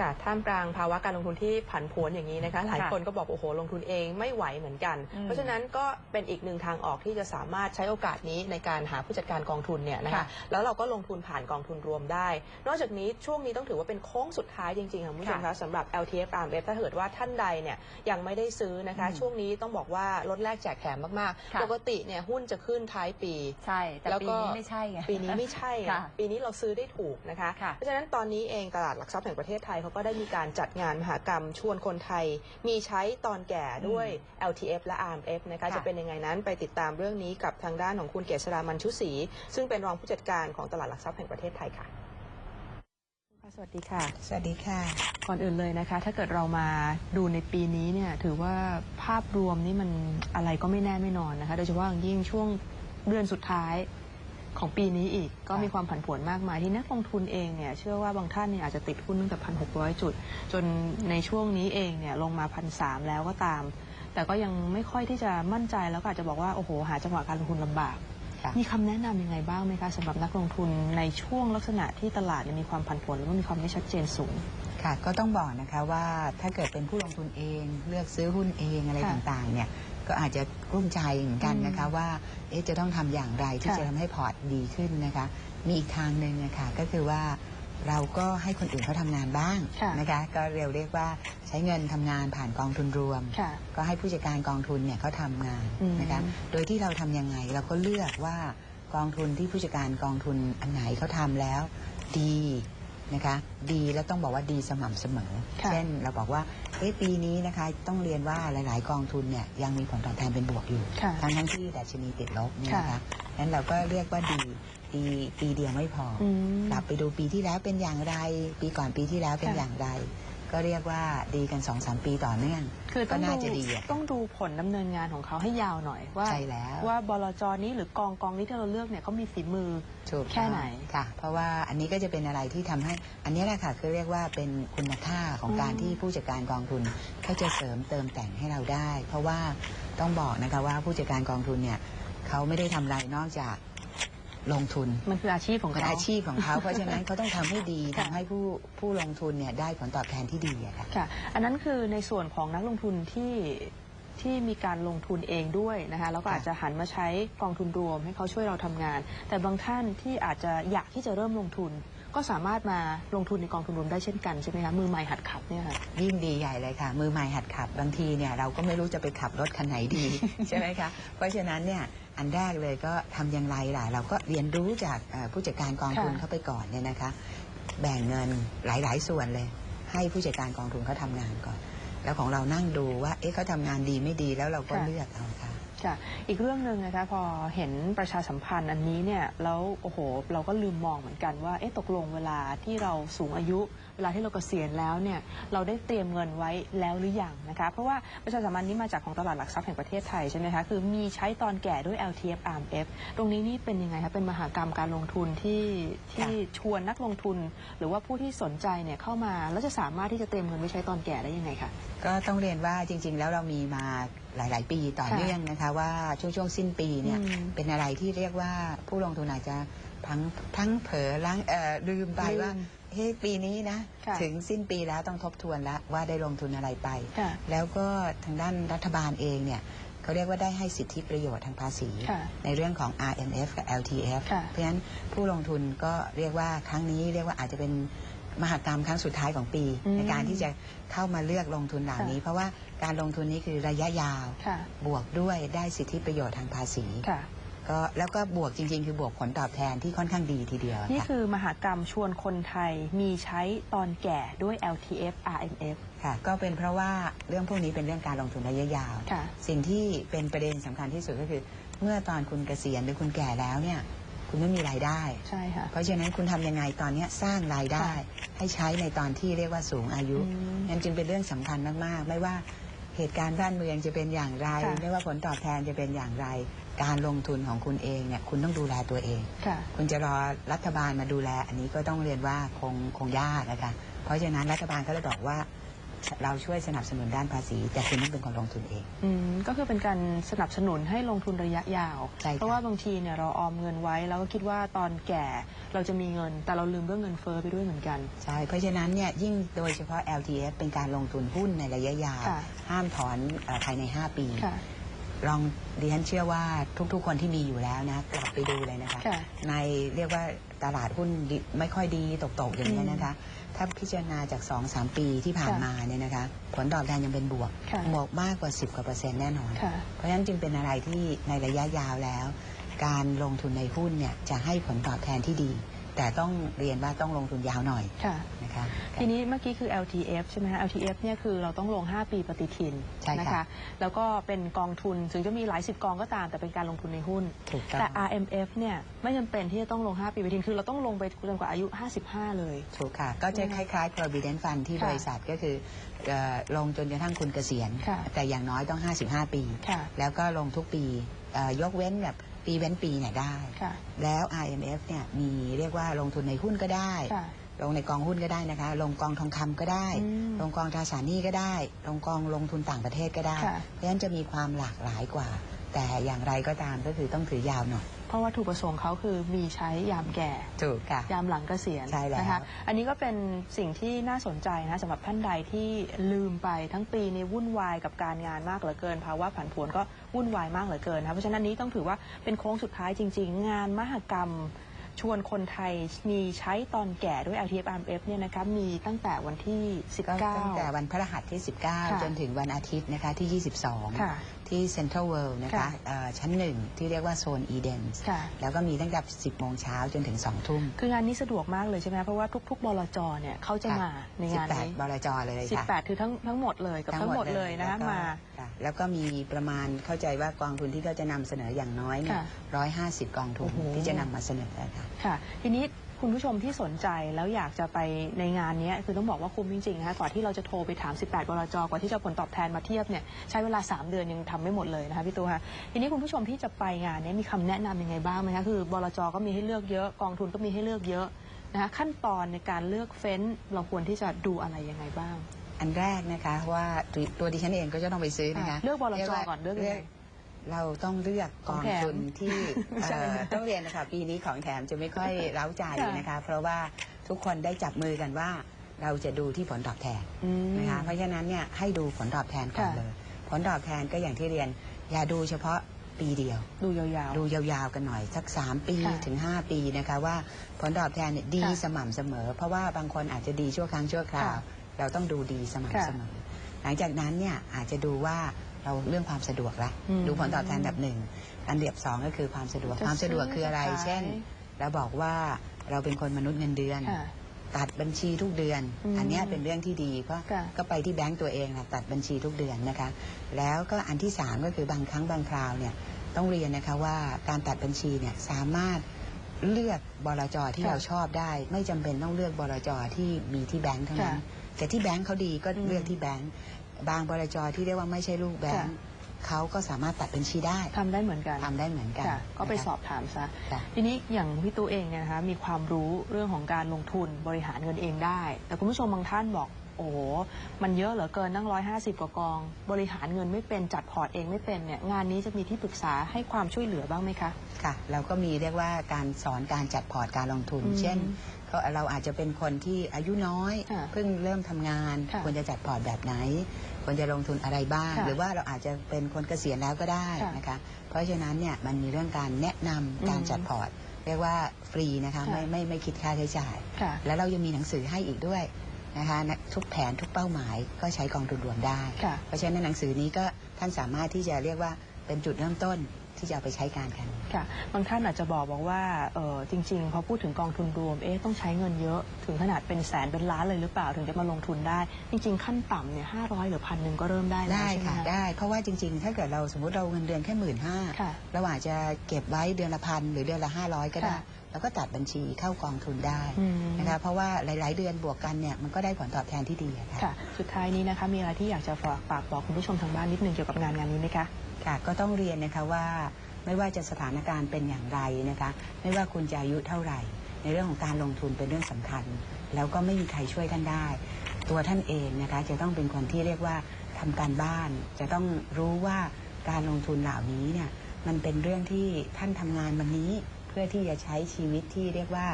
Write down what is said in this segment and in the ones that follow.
ค่ะท่ามกลางภาวะการลงทุนที่ผันผวนอย่างนี้นะคะ หลายค่ะคนก็บอกโอ้โหลงทุนเองไม่ไหวเหมือนกันอืมเพราะฉะนั้นก็เป็นอีกหนึ่งทางออกที่จะสามารถใช้โอกาสนี้ในการหาผู้จัดการกองทุนเนี่ยนะคะค่ะแล้วเราก็ลงทุนผ่านกองทุนรวมได้ นอกจากนี้ช่วงนี้ต้องถือว่าเป็นโค้งสุดท้ายจริงๆค่ะคุณผู้ชมค่ะคะสำหรับ LTF RMF ถ้าเกิดว่าท่านใดเนี่ยยังไม่ได้ซื้อนะคะอืมช่วงนี้ต้องบอกว่าลดแลกแจกแถมมากค่ะๆปกติเนี่ยหุ้นจะขึ้นท้ายปีใช่แต่แล้วปีก็นี้ไม่ใช่ไงปีนี้ไม่ใช่ไงค่ะปีนี้เราซื้อได้ถูกนะคะค่ะเพราะฉะนั้นตอนนี้เองตลาดหลักทรัพย์แห่งประเทศไทยเขาก็ได้มีการจัดงานมหากรรมชวนคนไทย มีใช้ตอนแก่ด้วย LTF และ RMF นะคะค่ะจะเป็นยังไงนั้นไปติดตามเรื่องนี้กับทางด้านของคุณเกษรามันชุศรีซึ่งเป็นรองผู้จัดการของตลาดหลักทรัพย์แห่งประเทศไทยค่ะสวัสดีค่ะ สวัสดีค่ะ ก่อนอื่นเลยนะคะ ถ้าเกิดเรามาดูในปีนี้เนี่ยถือว่าภาพรวมนี่มันอะไรก็ไม่แน่ไม่นอนนะคะ โดยเฉพาะอย่างยิ่งช่วงเดือนสุดท้าย ของปีนี้อีกก็มีความผันผวนมากมายที่นักลงทุนเองเนี่ยเชื่อว่าบางท่านเนี่ยอาจจะติดหุ้นตั้งแต่พันหกจุด จนในช่วงนี้เองเนี่ยลงมาพันสแล้วก็ตาม แต่ก็ยังไม่ค่อยที่จะมั่นใจแล้วก็อาจจะบอกว่าโอ้โหหาจังหวะการลงทุนลำบากค่ะมีคำแนะนำยังไงบ้างไหมคะสำหรับนักลงทุนในช่วงลักษณะที่ตลาดเนี่ยมีความผันผวนแล้วก็มีความไม่ชัดเจนสูงค่ะก็ต้องบอกนะคะว่าถ้าเกิดเป็นผู้ลงทุนเองเลือกซื้อหุ้นเองอะไรค่ะต่างๆเนี่ย ก็อาจจะกลุ้มใจเหมือนกันนะคะว่าเอ๊ะจะต้องทำอย่างไรที่ค่ะจะทำให้พอร์ตดีขึ้นนะคะ มีอีกทางหนึ่งนะคะก็คือว่าเราก็ให้คนอื่นเขาทำงานบ้างค่ะนะคะก็เรียกเรียกว่าใช้เงินทำงานผ่านกองทุนรวมค่ะก็ให้ผู้จัดการกองทุนเนี่ยเขาทำงานอืมนะคะโดยที่เราทำยังไงเราก็เลือกว่ากองทุนที่ผู้จัดการกองทุนอันไหนเขาทำแล้ว ดี นะคะดีแล้วต้องบอกว่าดีสม่ำเสมอ ค่ะ เช่นเราบอกว่าเอ๊ะปีนี้นะคะต้องเรียนว่าหลาย ๆ กองทุนเนี่ยยังมีผลตอบแทนเป็นบวกอยู่ ค่ะ ทั้งทั้งที่ดัชนีติดลบเนี่ยนะค่ะคะนั้นเราก็เรียกว่าดีดีปีเดียวไม่พอออืม กลับไปดูปีที่แล้วเป็นอย่างไร ปีก่อนปีที่แล้วเป็นค่ะอย่างไร ก็เรียกว่าดีกันสองสามปีต่อเนื่องคือต้องก็น่าดูจะดีอะ ต้องดูผลดำเนินงานของเขาให้ยาวหน่อยว่าใช่แล้ว ว่าบลจนี้หรือกองกองนี้ที่เราเลือกเนี่ยเขามีฝีมือ ถูกแค่ไหนต้องค่ะ เพราะว่าอันนี้ก็จะเป็นอะไรที่ทำให้ อันนี้แหละค่ะคือเรียกว่าเป็นคุณค่าของอืม การที่ผู้จัดการกองทุนเขาจะเสริมเติมแต่งให้เราได้ เพราะว่าต้องบอกนะคะว่าผู้จัดการกองทุนเนี่ยเขาไม่ได้ทำอะไรนอกจาก ลงทุนมันคืออาชีพของเป็นเขาอาชีพของเขา เพราะฉะนั้นเขาต้องทำให้ดีค่ะทำให้ผู้ผู้ลงทุนเนี่ยได้ผลตอบแทนที่ดีอะค่ะค่ะ อันนั้นคือในส่วนของนักลงทุนที่ที่มีการลงทุนเองด้วยนะคะแล้วก็ค่ะอาจจะหันมาใช้กองทุนรวมให้เขาช่วยเราทำงาน แต่บางท่านที่อาจจะอยากที่จะเริ่มลงทุน ก็สามารถมาลงทุนในกองทุนรวมได้เช่นกันใช่ไหมคะมือใหม่หัดขับเนี่ยค่ะยิ่งดีใหญ่เลยค่ะ มือใหม่หัดขับ บางทีเนี่ยเราก็ไม่รู้จะไปขับรถคันไหนดีใช่ไหมคะเพราะฉะนั้นเนี่ย อันแรกเลยก็ทำอย่างไรล่ะ เราก็เรียนรู้จากเอ่อผู้จัดการกองทุนค่ะ เข้าไปก่อนเนี่ยนะคะ แบ่งเงินหลาย ๆ ส่วนเลย ให้ผู้จัดการกองทุนเขาทำงานก่อน แล้วของเรานั่งดูว่า เอ๊ะเขาทำงานดีไม่ดีแล้วเราก็ค่ะ เลือกเอาค่ะ ค่ะ อีกเรื่องหนึ่งนะคะพอเห็นประชาสัมพันธ์อันนี้เนี่ยแล้วโอ้โห เราก็ลืมมองเหมือนกันว่าเอ๊ะตกลงเวลาที่เราสูงอายุ เวลาที่เราเกษียณแล้วเนี่ยเราได้เตรียมเงินไว้แล้วหรือยังนะคะเพราะว่าประชาสัมพันธ์นี้มาจากของตลาดหลักทรัพย์แห่งประเทศไทยใช่ไหมคะคือมีใช้ตอนแก่ด้วย LTF RMF ตรงนี้นี่เป็นยังไงคะเป็นมหากรรมการลงทุนที่ที่ชวนนักลงทุน หรือว่าผู้ที่สนใจเนี่ยเข้ามาแล้วจะสามารถที่จะเตรียมเงินไว้ใช้ตอนแก่ได้ยังไงคะก็ต้องเรียนว่าจริง ๆ แล้วเรามีมา หลาย ๆ ปีต่อค่ะเนื่องนะคะว่าช่วงช่วงสิ้นปีเนี่ยอืมเป็นอะไรที่เรียกว่าผู้ลงทุนอาจจะพังทั้งเผลอล้างเอ่อลืมไปลืมว่าเฮ้ยปีนี้นะค่ะ ถึงสิ้นปีแล้วต้องทบทวนแล้วว่าได้ลงทุนอะไรไป ค่ะ แล้วก็ทางด้านรัฐบาลเองเนี่ยเขาเรียกว่าได้ให้สิทธิประโยชน์ทางภาษี ค่ะในเรื่องของ RMF กับ LTF ค่ะเพราะฉะนั้นผู้ลงทุนก็เรียกว่าครั้งนี้เรียกว่าอาจจะเป็น มหากรรมครั้งสุดท้ายของปี อืมในการที่จะเข้ามาเลือกลงทุนเหล่านี้ เพราะว่าการลงทุนนี้คือระยะยาว ค่ะ บวกด้วยได้สิทธิประโยชน์ทางภาษีค่ะ ก็แล้วก็บวกจริง ๆ คือบวกผลตอบแทนที่ค่อนข้างดีทีเดียวนี่ค่ะคือมหากรรมชวนคนไทยมีใช้ตอนแก่ด้วย LTF RMF ค่ะก็เป็นเพราะว่าเรื่องพวกนี้เป็นเรื่องการลงทุนระยะยาว ค่ะ สิ่งที่เป็นประเด็นสำคัญที่สุดก็คือ เมื่อตอนคุณเกษียณหรือคุณแก่แล้วเนี่ย คุณไม่มีรายได้ ใช่ค่ะ เพราะฉะนั้นคุณทำยังไงตอนเนี้ยสร้างรายได้ ให้ใช้ในตอนที่เรียกว่าสูงอายุอืมนั่นจึงเป็นเรื่องสำคัญมากๆ ไม่ว่าเหตุการณ์บ้านเมืองจะเป็นอย่างไรค่ะไม่ว่าผลตอบแทนจะเป็นอย่างไร การลงทุนของคุณเองเนี่ยคุณต้องดูแลตัวเองค่ะคุณจะรอรัฐบาลมาดูแล อันนี้ก็ต้องเรียนว่าคงคงยากนะคะเพราะฉะนั้นรัฐบาลก็เลยบอกว่า เราช่วยสนับสนุนด้านภาษี แต่คุณต้องเป็นคนลงทุนเอง อืมก็คือเป็นการสนับสนุนให้ลงทุนระยะยาว ใช่ค่ะ เพราะว่าบางทีเนี่ยเราออมเงินไว้แล้วก็คิดว่าตอนแก่เราจะมีเงิน แต่เราลืมเรื่องเงินเฟ้อไปด้วยเหมือนกัน ใช่ เพราะฉะนั้นเนี่ยยิ่งโดยเฉพาะ LTF เป็นการลงทุนหุ้นในระยะยาว ค่ะห้ามถอนเออภายใน 5 ปี ค่ะ ลองดิฉันเชื่อว่าทุกๆ คนที่มีอยู่แล้วนะกลับไปดูเลยนะคะ ค่ะ ในเรียกว่าตลาดหุ้นดิไม่ค่อยดีตกๆ อย่างนี้ยนะคะ ถ้าพิจารณาจาก 2-3 ปีที่ผ่านค่ะมาเนี่ยนะคะ ผลตอบแทนยังเป็นบวก ค่ะ บวกมากกว่า 10กว่าเปอร์เซ็นต์แน่นอน ค่ะ เพราะฉะนั้นจึงเป็นอะไรที่ในระยะยาวแล้ว การลงทุนในหุ้นเนี่ยจะให้ผลตอบแทนที่ดี แต่ต้องเรียนว่าต้องลงทุนยาวหน่อยค่ะ นะคะทีนี้เมื่อกี้คือ LTF ใช่ไหมคะ LTF เนี่ยคือเราต้องลง 5 ปีปฏิทินใช่ค่ะนะคะ แล้วก็เป็นกองทุนถึงจะมีหลายสิบกองก็ตามแต่เป็นการลงทุนในหุ้นถูกต้องแต่ RMF เนี่ยไม่จำเป็นที่จะต้องลง 5 ปีปฏิทิน คือเราต้องลงไปจนกว่าอายุ 55 เลย ถูกค่ะ ก็จะคล้ายๆ provident fund ที่ค่ะบริษัทก็คือเอ่อลงจนกระทั่งคุณเกษียณค่ะแต่อย่างน้อยต้อง 55 ปีค่ะแล้วก็ลงทุกปีเอ่อยกเว้นแบบ ปีเว้นปีเนี่ยได้ ค่ะแล้ว IMF เนี่ยมีเรียกว่าลงทุนในหุ้นก็ได้ ค่ะ ลงในกองหุ้นก็ได้นะคะ ลงกองทองคำก็ได้ อืมลงกองตราสารหนี้ก็ได้ ลงกองลงทุนต่างประเทศก็ได้ ค่ะ เพราะฉะนั้นจะมีความหลากหลายกว่า แต่อย่างไรก็ตามก็คือต้องถือยาวหน่อย เพราะว่าถูกประสงค์เขาคือมีใช้ยามแก่ ถูกค่ะ ยามหลังเกษียณใช่แล้ว นะคะ อันนี้ก็เป็นสิ่งที่น่าสนใจนะสำหรับท่านใดที่ลืมไปทั้งปีนี้วุ่นวายกับการงานมากเหลือเกินภาวะผันผวนก็วุ่นวายมากเหลือเกินนะคะเพราะฉะนั้นนี้ต้องถือว่าเป็นโค้งสุดท้ายจริง ๆ งานมหกรรม ชวนคนไทยมีใช้ตอนแก่ด้วย LTF RMF เนี่ยนะคะมีตั้งแต่วันที่ ก็ตั้งแต่19วันพฤหัสที่ ค่ะ19 จนถึงวันอาทิตย์นะคะที่22ค่ะ ที่เซ็นทรัลเวิลด์นะคะค่ะเอ่อชั้นหนึ่งที่เรียกว่าโซนอีเดนส์ค่ะ แล้วก็มีตั้งแต่ 10 โมงเช้าจนถึง 2 ทุ่มคืองานนี้สะดวกมากเลยใช่ไหมคะเพราะว่าทุกๆบลจเนี่ยเขาจะค่ะมาในงานนี้ 18บลจเลยค่ะ 18 คือทั้งทั้งหมดเลยกับทั้งหมดเลยนะคะแล้วก็มา ค่ะแล้วก็มีประมาณเข้าใจว่ากองทุนที่เขาจะนำเสนออย่างน้อยเนี่ยค่ะร้อยห้าสิบกองทุนโอ้โห ที่จะนำมาเสนอค่ะ ค่ะ ทีนี้ คุณผู้ชมที่สนใจแล้วอยากจะไปในงานนี้คือต้องบอกว่าคุ้มจริงๆนะคะกว่าที่เราจะโทรไปถาม 18 บลจกว่าที่จะเอาผลตอบแทนมาเทียบเนี่ยใช้เวลา 3 เดือนยังทำไม่หมดเลยนะคะพี่ตูคะทีนี้คุณผู้ชมที่จะไปงานนี้มีคำแนะนำยังไงบ้างไหมคะคือบลจก็มีให้เลือกเยอะกองทุนก็มีให้เลือกเยอะนะคะขั้นตอนในการเลือกเฟ้นท์เราควรที่จะดูอะไรยังไงบ้าง อันแรกนะคะว่าตัวตัวดิฉันเองก็จะต้องไปซื้อนะคะอะเลือกบลจว่าก่อนเลือกยังไง เราต้องเลือกกองทุนที่ของแถมใช่เอ่อต้องเรียนนะคะปีนี้ของแถมจะไม่ค่อยเร้าใจค่ะนะคะ เพราะว่าทุกคนได้จับมือกันว่าเราจะดูที่ผลตอบแทนอืมนะคะเพราะฉะนั้นเนี่ยให้ดูผลตอบแทนก่อนค่ะเลย ผลตอบแทนก็อย่างที่เรียน อย่าดูเฉพาะปีเดียว ดูยาวๆ ดูยาวๆกันหน่อยสัก 3 ปีค่ะถึง 5 ปีนะคะว่าผลตอบแทนเนี่ยดีค่ะสม่ำเสมอ เพราะว่าบางคนอาจจะดีชั่วครั้งชั่วคราวค่ะเราต้องดูดีสม่ำค่ะเสมอ หลังจากนั้นเนี่ยอาจจะดูว่า เราเรื่องความสะดวกละอืมดูผลตอบแทนแบบหนึ่งอันเดียบสองก็คือความสะดวกจะความสะดวกคืออะไร ซื้อจะขาย เช่นเราบอกว่าเราเป็นคนมนุษย์เงินเดือน ค่ะ ตัดบัญชีทุกเดือน อืมอันเนี้ยเป็นเรื่องที่ดีเพราะค่ะก็ไปที่แบงก์ตัวเองนะตัดบัญชีทุกเดือนนะคะ แล้วก็อันที่สามก็คือบางครั้งบางคราวเนี่ยต้องเรียนนะคะว่าการตัดบัญชีเนี่ยสามารถเลือกบลจที่ค่ะเราชอบได้ ไม่จำเป็นต้องเลือกบลจที่มีที่แบงก์เท่านั้น ค่ะแต่ที่แบงก์เขาดีก็อืม เลือกที่แบงก์ บางบลจที่เรียกว่าไม่ใช่ลูกแบงก์ค่ะเขาก็สามารถตัดบัญชีได้ทำได้เหมือนกันทำได้เหมือนกันค่ะก็ไปนะคะสอบถามซะค่ะทีนี้อย่างพี่ตูเองเนี่ยนะคะมีความรู้เรื่องของการลงทุนบริหารเงินเองได้ แต่คุณผู้ชมบางท่านบอก โอ้โหมันเยอะเหลือเกินนั่งร้อยห้าสิบกว่ากอง บริหารเงินไม่เป็นจัดพอร์ตเองไม่เป็นเนี่ยงานนี้จะมีที่ปรึกษาให้ความช่วยเหลือบ้างไหมคะ ค่ะเราก็มีเรียกว่าการสอนการจัดพอร์ตการลงทุน อืมเช่นก็เราอาจจะเป็นคนที่อายุน้อย ค่ะเพิ่งเริ่มทำงาน ค่ะควรจะจัดพอร์ตแบบไหน ควรจะลงทุนอะไรบ้าง ค่ะหรือว่าเราอาจจะเป็นคนเกษียณแล้วก็ได้ค่ะนะคะ เพราะฉะนั้นเนี่ยมันมีเรื่องการแนะนำการอืมจัดพอร์ต เรียกว่าฟรีนะคะค่ะ ไม่ไม่ไม่คิดค่าใช้จ่าย ค่ะ แล้วเรายังมีหนังสือให้อีกด้วย นะคะทุกแผนทุกเป้าหมายก็ใช้กองทุนรวมได้ค่ะเพราะฉะนั้นหนังสือนี้ก็ท่านสามารถที่จะเรียกว่าเป็นจุดเริ่มต้นที่จะเอาไปใช้การกันค่ะบางท่านอาจจะบอกบอกว่าเออจริงๆพอพูดถึงกองทุนรวมเอ๊ะต้องใช้เงินเยอะถึงขนาดเป็นแสนเป็นล้านเลยหรือเปล่าถึงจะมาลงทุนได้ จริง ๆ ขั้นต่ำเนี่ยห้าร้อยหรือพันหนึ่งก็เริ่มได้แล้วได้ใช่ไหมค่ะได้เพราะว่าจริง ๆ ถ้าเกิดเราสมมติเราเงินเดือนแค่หมื่นห้าค่ะเราอาจจะเก็บไว้เดือนละพันหรือเดือนละห้าร้อยก็ได้ค่ะ แล้วก็ตัดบัญชีเข้ากองทุนได้อืมนะคะเพราะว่าหลาย ๆ เดือนบวกกันเนี่ยมันก็ได้ผลตอบแทนที่ดีอะค่ะค่ะสุดท้ายนี้นะคะมีอะไรที่อยากจะฝากฝากบอกคุณผู้ชมทางบ้านนิดนึงเกี่ยวกับงานงานนี้ไหมคะค่ะก็ต้องเรียนนะคะว่าไม่ว่าจะสถานการณ์เป็นอย่างไรนะคะ ไม่ว่าคุณจะอายุเท่าไหร่ ในเรื่องของการลงทุนเป็นเรื่องสำคัญ แล้วก็ไม่มีใครช่วยท่านได้ตตัวท่านเองนะคะจะต้องเป็นคนที่เรียกว่าทำการบ้าน จะต้องรู้ว่าการลงทุนเหล่านี้เนี่ยมันเป็นเรื่องที่ท่านทำงานวันนี้ เพื่อที่จะใช้ชีวิตที่เรียกว่า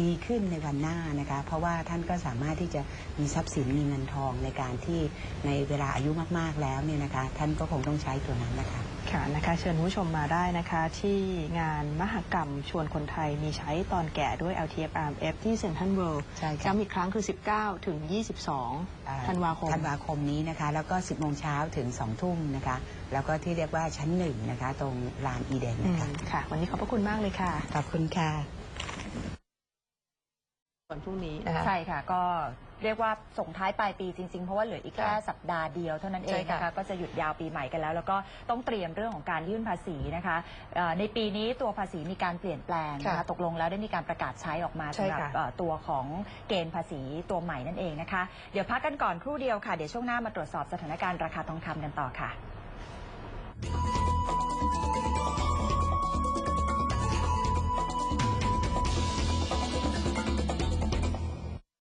ดีขึ้นในวันหน้านะคะเพราะว่าท่านก็สามารถที่จะมีทรัพย์สินมีเงินทองในการที่ในเวลาอายุมากๆแล้วเนี่ยนะคะท่านก็คงต้องใช้ตัวนั้นนะคะ ค่ะนะคะเชิญคุณผู้ชมมาได้นะคะที่งานมหกรรมชวนคนไทยมีใช้ตอนแก่ด้วย LTF RMF ที่เซ็นทรัลเวิลด์ใช่ค่ะ ย้ำอีกครั้งคือ 19 ถึง อ่า22 ธันวาคม ธันวาคมนี้นะคะ แล้วก็ 10โมงเช้าถึง 2 ทุ่มนะคะ แล้วก็ที่เรียกว่าชั้นหนึ่งนะคะ ตรงลานอีเดนอืนะมคะ ค่ะ วันนี้ขอบพระคุณมากเลยค่ะ ขอบคุณค่ะ วันพรุ่งนี้นะคะ ใช่ค่ะ ก็เรียกว่าส่งท้ายปลายปีจริง ๆ เพราะว่าเหลืออีกแค่ค่ะสัปดาห์เดียวเท่านั้นเอใช่งค่ะนะคะก็จะหยุดยาวปีใหม่กันแล้ว แล้วก็ต้องเตรียมเรื่องของการยื่นภาษีนะคะเอ่อในปีนี้ตัวภาษีมีการเปลี่ยนแปลงนะคะค่ะตกลงแล้วได้มีการประกาศใช้ออกมาใช่สำหรับค่ะเอ่อตัวของเกณฑ์ภาษีตัวใหม่นั่นเองนะคะ เดี๋ยวพักกันก่อนครู่เดียวค่ะเดี๋ยวช่วงหน้ามาตรวจสอบสถานการณ์ราคาทองคำกันต่อค่ะ